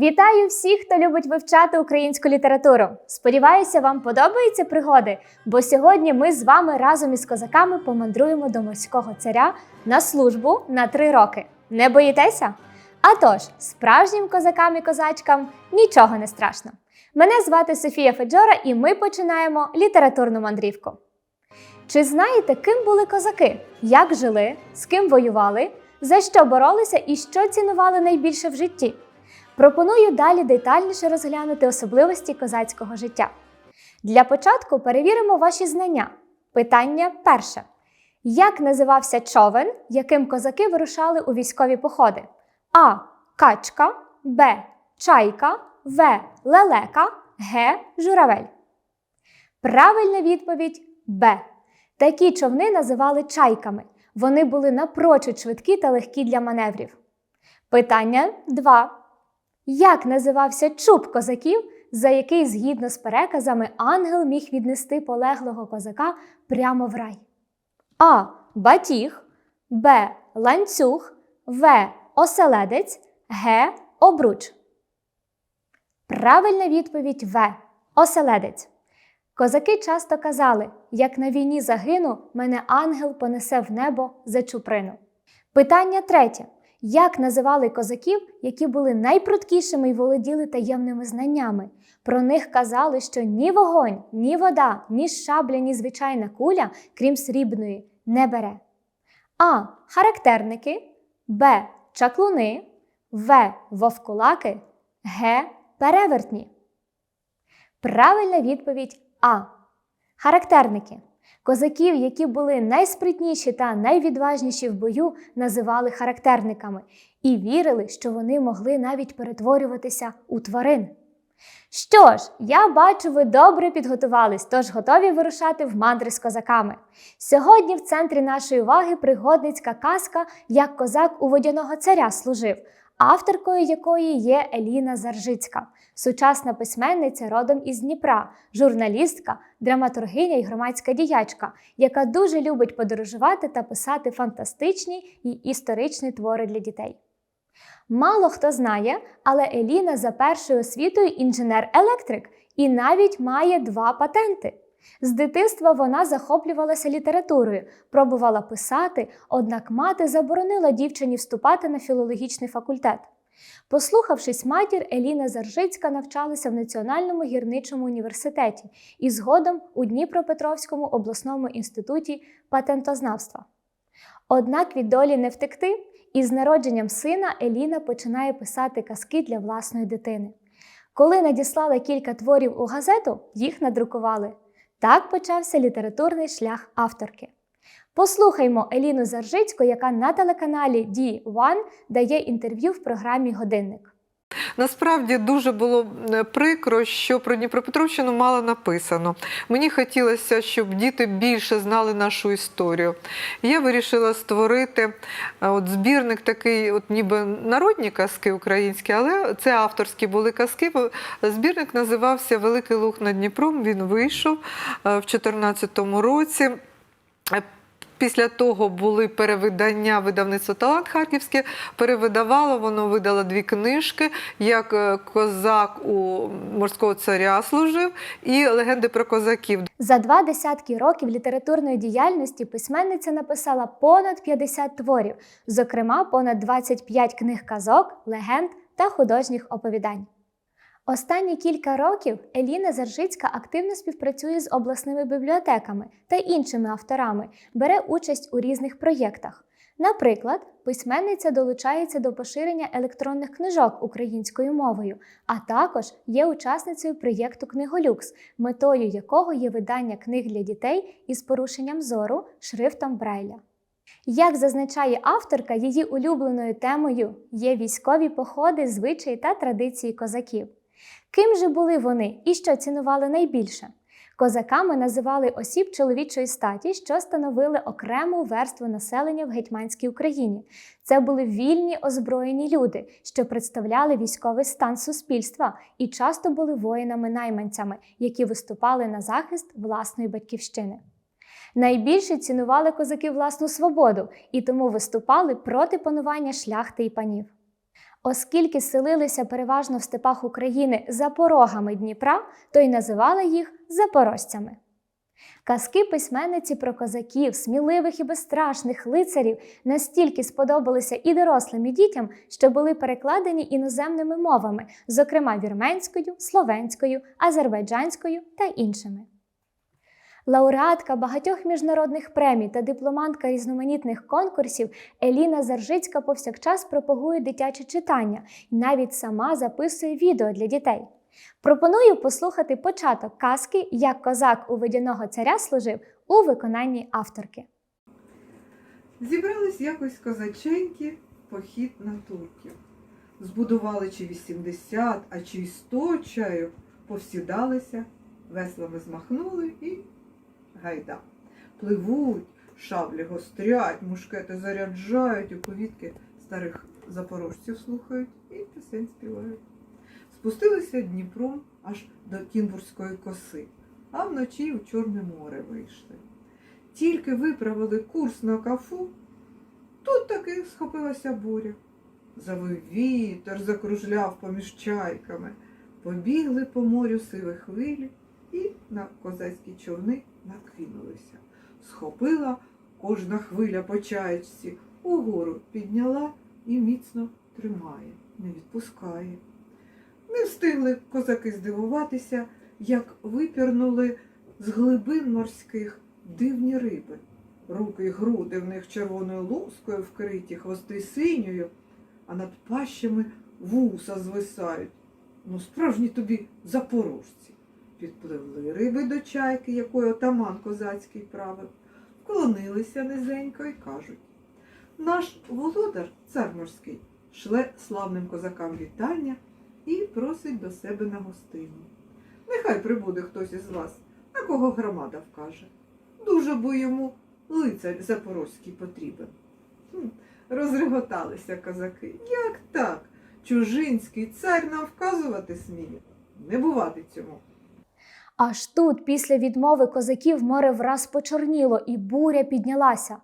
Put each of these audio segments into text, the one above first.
Вітаю всіх, хто любить вивчати українську літературу. Сподіваюся, вам подобаються пригоди, бо сьогодні ми з вами разом із козаками помандруємо до морського царя на службу на три роки. Не боїтеся? А тож, справжнім козакам і козачкам нічого не страшно. Мене звати Софія Феджора, і ми починаємо літературну мандрівку. Чи знаєте, ким були козаки? Як жили, з ким воювали, за що боролися і що цінували найбільше в житті? Пропоную далі детальніше розглянути особливості козацького життя. Для початку перевіримо ваші знання. Питання перше: як називався човен, яким козаки вирушали у військові походи? А. Качка, Б. Чайка, В. Лелека, Г. Журавель. Правильна відповідь Б. Такі човни називали чайками. Вони були напрочуд швидкі та легкі для маневрів. Питання 2. Як називався чуб козаків, за який, згідно з переказами, ангел міг віднести полеглого козака прямо в рай? А. Батіг, Б. Ланцюг, В. Оселедець, Г. Обруч. Правильна відповідь В. Оселедець. Козаки часто казали: як на війні загину, мене ангел понесе в небо за чуприну. Питання третє. Як називали козаків, які були найпруткішими і володіли таємними знаннями? Про них казали, що ні вогонь, ні вода, ні шабля, ні звичайна куля, крім срібної, не бере. А. Характерники, Б. Чаклуни, В. Вовкулаки, Г. Перевертні. Правильна відповідь А. Характерники. Козаків, які були найспритніші та найвідважніші в бою, називали характерниками і вірили, що вони могли навіть перетворюватися у тварин. Що ж, я бачу, ви добре підготувались, тож готові вирушати в мандри з козаками. Сьогодні в центрі нашої уваги пригодницька казка Як козак у водяного царя служив, авторкою якої є Еліна Заржицька, сучасна письменниця родом із Дніпра, журналістка, драматургиня і громадська діячка, яка дуже любить подорожувати та писати фантастичні і історичні твори для дітей. Мало хто знає, але Еліна за першою освітою інженер-електрик і навіть має два патенти. З дитинства вона захоплювалася літературою, пробувала писати, однак мати заборонила дівчині вступати на філологічний факультет. Послухавшись матір, Еліна Заржицька навчалася в Національному гірничому університеті і згодом у Дніпропетровському обласному інституті патентознавства. Однак від долі не втекти, і з народженням сина Еліна починає писати казки для власної дитини. Коли надіслала кілька творів у газету, їх надрукували. Так почався літературний шлях авторки. Послухаймо Еліну Заржицьку, яка на телеканалі D1 дає інтерв'ю в програмі Годинник. Насправді дуже було прикро, що про Дніпропетровщину мало написано. Мені хотілося, щоб діти більше знали нашу історію. Я вирішила створити е, от збірник такий, от ніби народні казки українські, але це авторські були казки. Збірник називався Великий Луг над Дніпром. Він вийшов е, в 2014 році. Після того були перевидання видавництва Талант Харківське, перевидавало, воно видало дві книжки, як е, козак у морського царя служив і легенди про козаків. За два десятки років літературної діяльності письменниця написала понад 50 творів, зокрема понад 25 книг казок, легенд та художніх оповідань. Останні кілька років Еліна Заржицька активно співпрацює з обласними бібліотеками та іншими авторами, бере участь у різних проєктах. Наприклад, письменниця долучається до поширення електронних книжок українською мовою, а також є учасницею проєкту Книголюкс, метою якого є видання книг для дітей із порушенням зору шрифтом Брайля. Як зазначає авторка, її улюбленою темою є військові походи, звичаї та традиції козаків. Ким же були вони і що цінували найбільше? Козаками називали осіб чоловічої статі, що становили окрему верству населення в гетьманській Україні. Це були вільні озброєні люди, що представляли військовий стан суспільства і часто були воїнами-найманцями, які виступали на захист власної батьківщини. Найбільше цінували козаки власну свободу і тому виступали проти панування шляхти і панів. Оскільки селилися переважно в степах України за порогами Дніпра, то й називали їх запорожцями. Казки письменниці про козаків, сміливих і безстрашних лицарів настільки сподобалися і дорослим, і дітям, що були перекладені іноземними мовами, зокрема вірменською, словенською, азербайджанською та іншими. Лауреатка багатьох міжнародних премій та дипломантка різноманітних конкурсів Еліна Заржицька повсякчас пропагує дитяче читання і навіть сама записує відео для дітей. Пропоную послухати початок казки, як козак у водяного царя служив у виконанні авторки. Зібрались якось козаченьки похід на турків. Збудували чи 80, а чи й 100 чаю, повсідалися, веслами змахнули і гайда. Пливуть, шаблі гострять, мушкети заряджають, у повітки старих запорожців слухають і пісень співають. Спустилися Дніпром аж до Кінбурзької коси, а вночі у Чорне море вийшли. Тільки виправили курс на кафу, тут таки схопилася буря. Завив вітер, закружляв поміж чайками, побігли по морю сиві хвилі і на козацькі човни накинулися. Схопила кожна хвиля по чаєчці, угору підняла і міцно тримає, не відпускає. Не встигли козаки здивуватися, як випірнули з глибин морських дивні риби. Руки й груди в них червоною лускою вкриті, хвости синьою, а над пащами вуса звисають. Ну, справжні тобі запорожці. Підпливли риби до чайки, якою отаман козацький правив, вклонилися низенько і кажуть. Наш володар, цар морський, шле славним козакам вітання і просить до себе на гостину. Нехай прибуде хтось із вас, на кого громада вкаже. Дуже бо йому лицар запорозький потрібен. Хм, розреготалися козаки. Як так? Чужинський цар нам вказувати сміє. Не бувати цьому. Аж тут, після відмови козаків, море враз почорніло, і буря піднялася.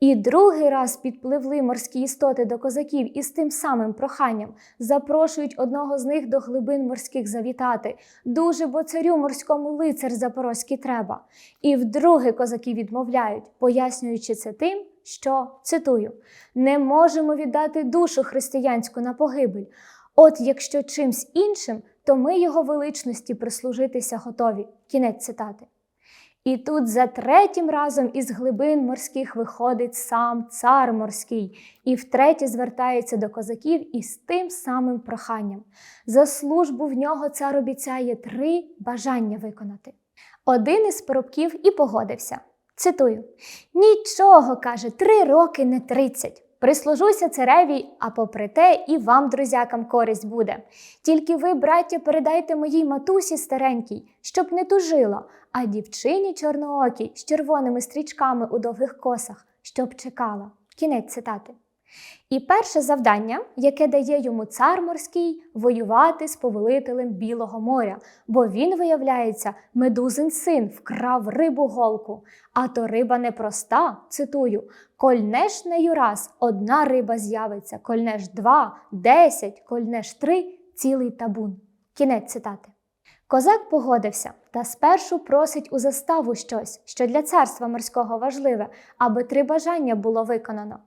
І другий раз підпливли морські істоти до козаків із тим самим проханням, запрошують одного з них до глибин морських завітати. Дуже бо царю морському лицар запорозький треба. І вдруге козаки відмовляють, пояснюючи це тим, що цитую: не можемо віддати душу християнську на погибель. От якщо чимсь іншим, то ми його величності прислужитися готові. Кінець цитати. І тут за третім разом із глибин морських виходить сам цар морський і втретє звертається до козаків із тим самим проханням. За службу в нього цар обіцяє три бажання виконати. Один із поробків і погодився. Цитую: Нічого, каже, три роки не тридцять. Прислужуся цареві, а попри те, і вам, друзякам, користь буде. Тільки ви, браття, передайте моїй матусі старенькій, щоб не тужила, а дівчині чорноокій з червоними стрічками у довгих косах, щоб чекала. Кінець цитати. І перше завдання, яке дає йому цар морський, воювати з повелителем Білого моря, бо він, виявляється, медузин син вкрав рибу голку. А то риба непроста, цитую: кольнеш нею раз, одна риба з'явиться, кольнеш два, десять, кольнеш три, цілий табун. Кінець цитати. Козак погодився та спершу просить у заставу щось, що для царства морського важливе, аби три бажання було виконано.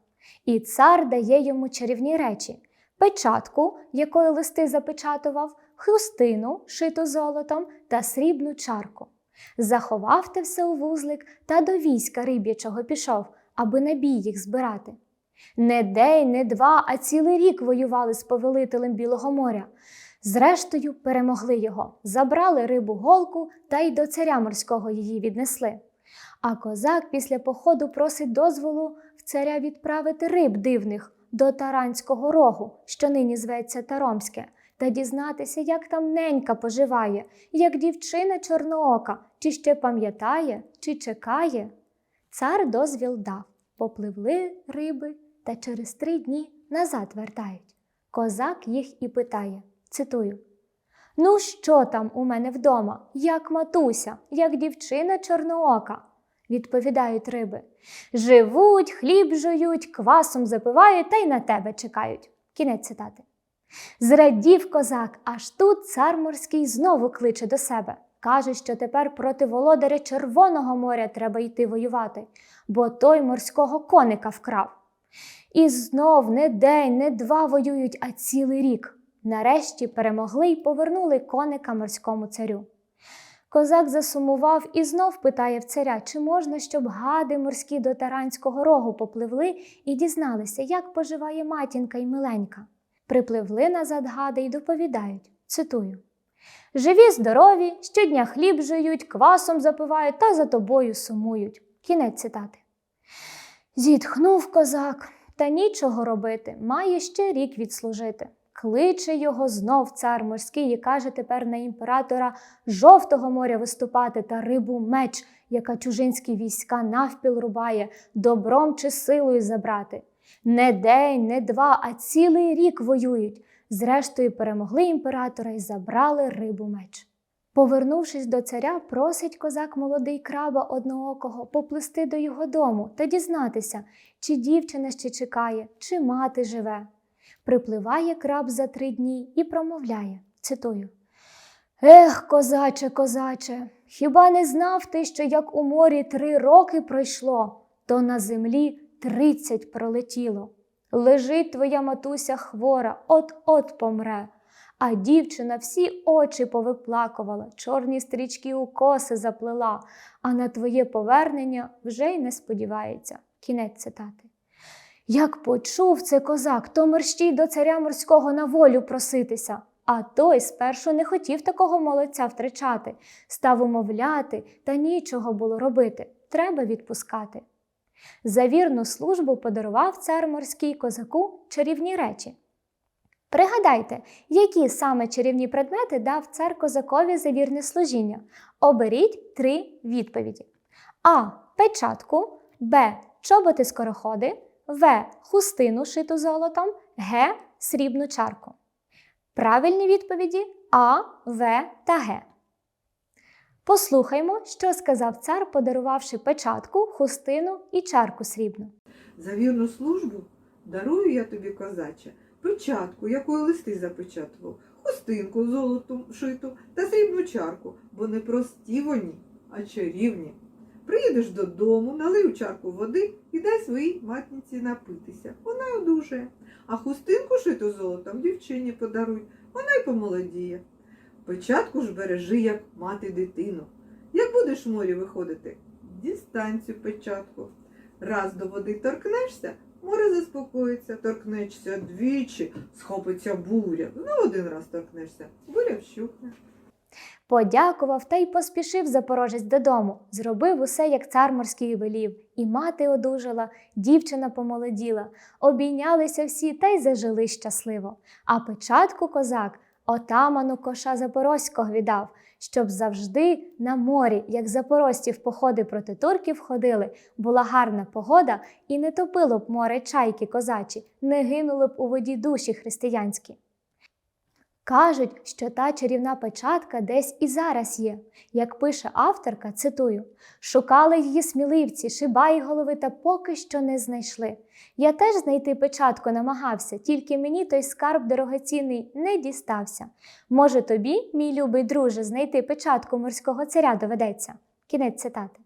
І цар дає йому чарівні речі: печатку, якою листи запечатував, хустину, шиту золотом та срібну чарку. Заховав те все у вузлик та до війська риб'ячого пішов, аби на бій їх збирати. Не день, не два, а цілий рік воювали з повелителем Білого моря. Зрештою, перемогли його, забрали рибу голку та й до царя морського її віднесли. А козак після походу просить дозволу царя відправити риб дивних до Таранського рогу, що нині зветься Таромське, та дізнатися, як там ненька поживає, як дівчина чорноока, чи ще пам'ятає, чи чекає. Цар дозвіл дав, попливли риби, та через три дні назад вертають. Козак їх і питає, цитую. Ну, що там у мене вдома, як матуся, як дівчина чорноока? Відповідають риби. Живуть, хліб жують, квасом запивають та й на тебе чекають. Кінець цитати. Зрадів козак, аж тут цар морський знову кличе до себе. Каже, що тепер проти володаря Червоного моря треба йти воювати, бо той морського коника вкрав. І знов не день, не два воюють, а цілий рік. Нарешті перемогли й повернули коника морському царю. Козак засумував і знов питає в царя, чи можна, щоб гади морські до Таранського рогу попливли і дізналися, як поживає матінка й миленька. Припливли назад гади й доповідають, цитую. Живі, здорові, щодня хліб жують, квасом запивають та за тобою сумують. Кінець цитати. Зітхнув козак, та нічого робити, має ще рік відслужити. Кличе його знов цар морський і каже тепер на імператора жовтого моря виступати та рибу меч, яка чужинські війська навпіл рубає, добром чи силою забрати. Не день, не два, а цілий рік воюють. Зрештою перемогли імператора і забрали рибу меч. Повернувшись до царя, просить козак молодий краба одноокого поплисти до його дому та дізнатися, чи дівчина ще чекає, чи мати живе. Припливає краб за три дні і промовляє, цитую: Ех, козаче, козаче, хіба не знав ти, що як у морі три роки пройшло, то на землі тридцять пролетіло. Лежить твоя матуся хвора, от-от помре. А дівчина всі очі повиплакувала, чорні стрічки у коси заплела, а на твоє повернення вже й не сподівається. Кінець цитати. Як почув це козак, то мерщій до царя морського на волю проситися. А той спершу не хотів такого молодця втрачати, став умовляти, та нічого було робити. Треба відпускати. За вірну службу подарував цар морський козаку чарівні речі. Пригадайте, які саме чарівні предмети дав цар козакові за вірне служіння. Оберіть три відповіді: А. Печатку, Б. Чоботи скороходи, В. Хустину шиту золотом, Г. Срібну чарку. Правильні відповіді А, В та Г. Послухаймо, що сказав цар, подарувавши печатку, хустину і чарку срібну. За вірну службу дарую я тобі, козаче, печатку, якою листи запечатував, хустинку золотом шиту та срібну чарку, бо не прості вони, а чарівні. Приїдеш додому, налий у чарку води і дай своїй матінці напитися. Вона одужає. А хустинку шиту золотом дівчині подаруй, вона й помолодіє. Печатку ж бережи, як мати дитину. Як будеш в морі виходити, дістань цю печатку. Раз до води торкнешся, море заспокоїться, торкнешся двічі, схопиться буря. Ну, один раз торкнешся, буря вщухне. Подякував та й поспішив запорожець додому, зробив усе, як цар морський велів, і мати одужала, дівчина помолоділа, обійнялися всі та й зажили щасливо. А печатку козак отаману коша Запорозького віддав, щоб завжди на морі, як запорожці в походи проти турків ходили, була гарна погода і не топило б море чайки козачі, не гинули б у воді душі християнські. Кажуть, що та чарівна печатка десь і зараз є. Як пише авторка, цитую: шукали її сміливці, шибаї голови, та поки що не знайшли. Я теж знайти печатку намагався, тільки мені той скарб дорогоцінний не дістався. Може, тобі, мій любий друже, знайти печатку морського царя доведеться. Кінець цитати.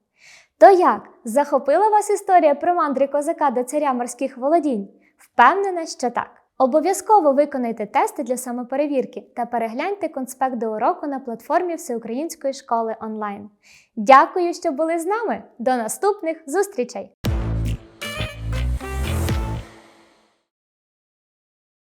То як? Захопила вас історія про мандри козака до царя морських володінь? Впевнена, що так. Обов'язково виконайте тести для самоперевірки та перегляньте конспект до уроку на платформі Всеукраїнської школи онлайн. Дякую, що були з нами! До наступних зустрічей!